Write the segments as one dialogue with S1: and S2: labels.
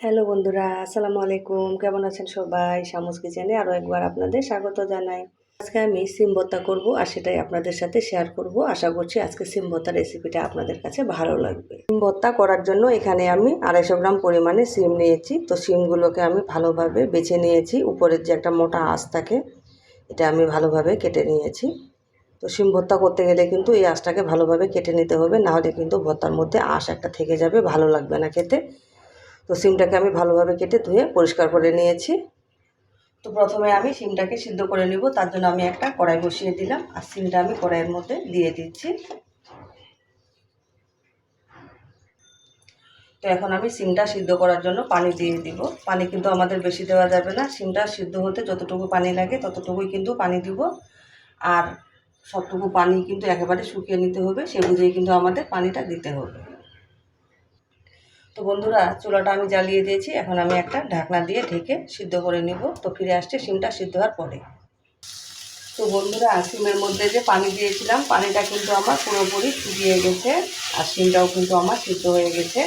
S1: Hello বন্ধুরা, আসসালামু আলাইকুম। কেমন আছেন সবাই? শামুস কিচেনে আরও একবার আপনাদের স্বাগত জানাই। আজকে আমি সিম ভর্তা করব আর সেটাই আপনাদের সাথে শেয়ার করব। আশা করছি আজকে সিম ভর্তা রেসিপিটা আপনাদের কাছে ভালো লাগবে। সিম ভর্তা করার জন্য এখানে আমি আড়াইশো গ্রাম পরিমাণে সিম নিয়েছি। তো সিমগুলোকে আমি ভালোভাবে বেছে নিয়েছি। উপরের যে একটা মোটা আঁশ থাকে, এটা আমি ভালোভাবে কেটে নিয়েছি। তো সিম ভর্তা করতে গেলে কিন্তু এই আঁশটাকে ভালোভাবে কেটে নিতে হবে। নাহলে কিন্তু ভর্তার মধ্যে আঁশ একটা থেকে যাবে। ভালো লাগবে না খেতে। তো সিমটাকে আমি ভালোভাবে কেটে ধুয়ে পরিষ্কার করে নিয়েছি। তো প্রথমে আমি সিমটাকে সিদ্ধ করে নিব, তার জন্য আমি একটা কড়াই বসিয়ে দিলাম আর সিমটা আমি কড়াইয়ের মধ্যে দিয়ে দিচ্ছি। তো এখন আমি সিমটা সিদ্ধ করার জন্য পানি দিয়ে দিব। পানি কিন্তু আমাদের বেশি দেওয়া যাবে না, সিমটা সিদ্ধ হতে যতটুকু পানি লাগে ততটুকুই কিন্তু পানি দিব। আর সবটুকু পানি কিন্তু একেবারে শুকিয়ে নিতে হবে, সে বুঝেই কিন্তু আমাদের পানিটা দিতে হবে। তো বন্ধুরা, চুলাটা আমি জ্বালিয়ে দিয়েছি। এখন আমি একটা ঢাকনা দিয়ে ঢেকে সিদ্ধ করে নিব। তো ফিরে আসছে সিমটা সিদ্ধ হওয়ার পরে। তো বন্ধুরা, সিমের মধ্যে যে পানি দিয়েছিলাম, পানিটা কিন্তু আমার পুরোপুরি শুকিয়ে গেছে আর সিমটাও কিন্তু আমার সিদ্ধ হয়ে গেছে।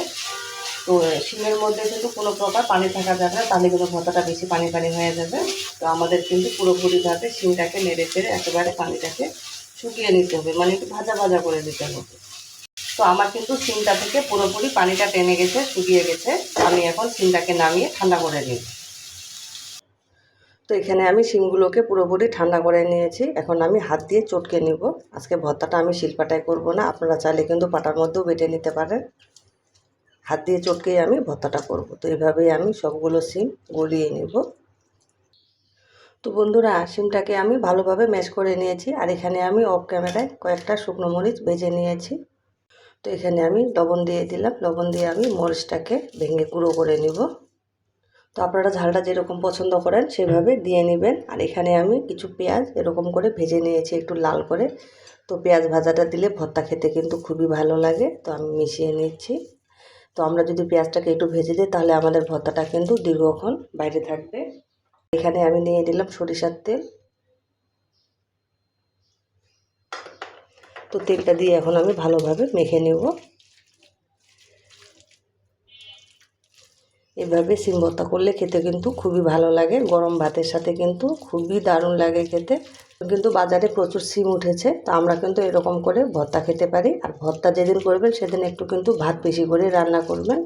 S1: তো সিমের মধ্যে কিন্তু কোনো প্রকার পানি থাকা যাবে না, তাহলে কিন্তু ভর্তাটা বেশি পানি পানি হয়ে যাবে। তো আমাদের কিন্তু পুরোপুরিভাবে সিমটাকে নেড়ে চেড়ে একেবারে পানিটাকে শুকিয়ে নিতে হবে মানে একটু ভাজা ভাজা করে দিতে হবে। তো আমার কিন্তু সিমটা থেকে পুরোপুরি পানিটা টেনে গেছে, শুকিয়ে গেছে। আমি এখন সিমটাকে নামিয়ে ঠান্ডা করে নিই। তো এখানে আমি সিমগুলোকে পুরোপুরি ঠান্ডা করে নিয়েছি। এখন আমি হাত দিয়ে চটকে নিব। আজকে ভর্তাটা আমি শিলপাটায় করব না। আপনারা চাইলে কিন্তু পাটার মধ্যেও বেটে নিতে পারেন। হাত দিয়ে চটকেই আমি ভর্তাটা করব। তো এইভাবেই আমি সবগুলো সিম গলিয়ে নেব। তো বন্ধুরা, সিমটাকে আমি ভালোভাবে ম্যাশ করে নিয়েছি। আর এখানে আমি অফ ক্যামেরায় কয়েকটা শুকনো মরিচ ভেজে নিয়েছি। তো এখানে আমি লবণ দিয়ে দিলাম। লবণ দিয়ে আমি মরিচটাকে ভেঙে গুঁড়ো করে নিব। তো আপনারা ঝালটা যেরকম পছন্দ করেন সেভাবে দিয়ে নেবেন। আর এখানে আমি কিছু পেঁয়াজ এরকম করে ভেজে নিয়েছি একটু লাল করে। তো পেঁয়াজ ভাজাটা দিলে ভর্তা খেতে কিন্তু খুবই ভালো লাগে। তো আমি মিশিয়ে নিচ্ছি। তো আমরা যদি পেঁয়াজটাকে একটু ভেজে দিই তাহলে আমাদের ভর্তাটা কিন্তু দীর্ঘক্ষণ বাইরে থাকবে। এখানে আমি নিয়ে দিলাম সরিষার তেল। তো তেলটা দিয়ে এখন আমি ভালোভাবে মেখে নেব। এভাবে সিম ভর্তা করলে খেতে কিন্তু খুবই ভালো লাগে। গরম ভাতের সাথে কিন্তু খুবই দারুণ লাগে খেতে। কিন্তু বাজারে প্রচুর সিম উঠেছে, তো আমরা কিন্তু এরকম করে ভর্তা খেতে পারি। আর ভর্তা যেদিন করবেন, সেদিন একটু কিন্তু ভাত বেশি করে রান্না করবেন।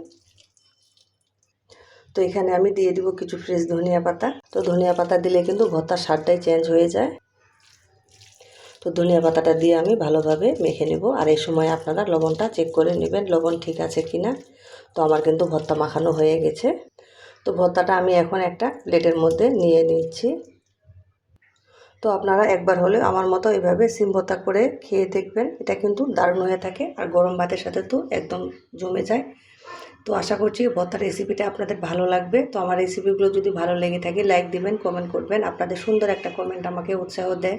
S1: তো এখানে আমি দিয়ে দিব কিছু ফ্রেশ ধনিয়া পাতা। তো ধনিয়া পাতা দিলে কিন্তু ভর্তার স্বাদটাই চেঞ্জ হয়ে যায়। তো ধনিয়া পাতাটা দিয়ে আমি ভালোভাবে মেখে নেব। আর এই সময় আপনারা লবণটা চেক করে নেবেন, লবণ ঠিক আছে কি না তো আমার কিন্তু ভর্তা মাখানো হয়ে গেছে। তো ভর্তাটা আমি এখন একটা প্লেটের মধ্যে নিয়ে নিচ্ছি। তো আপনারা একবার হলে আমার মতো এভাবে সিম ভর্তা করে খেয়ে দেখবেন। এটা কিন্তু দারুণ হয়ে থাকে আর গরম ভাতের সাথে তো একদম জমে যায়। তো আশা করছি ভর্তার রেসিপিটা আপনাদের ভালো লাগবে। তো আমার রেসিপিগুলো যদি ভালো লেগে থাকে লাইক দিবেন কমেন্ট করবেন। আপনাদের সুন্দর একটা কমেন্ট আমাকে উৎসাহ দেয়।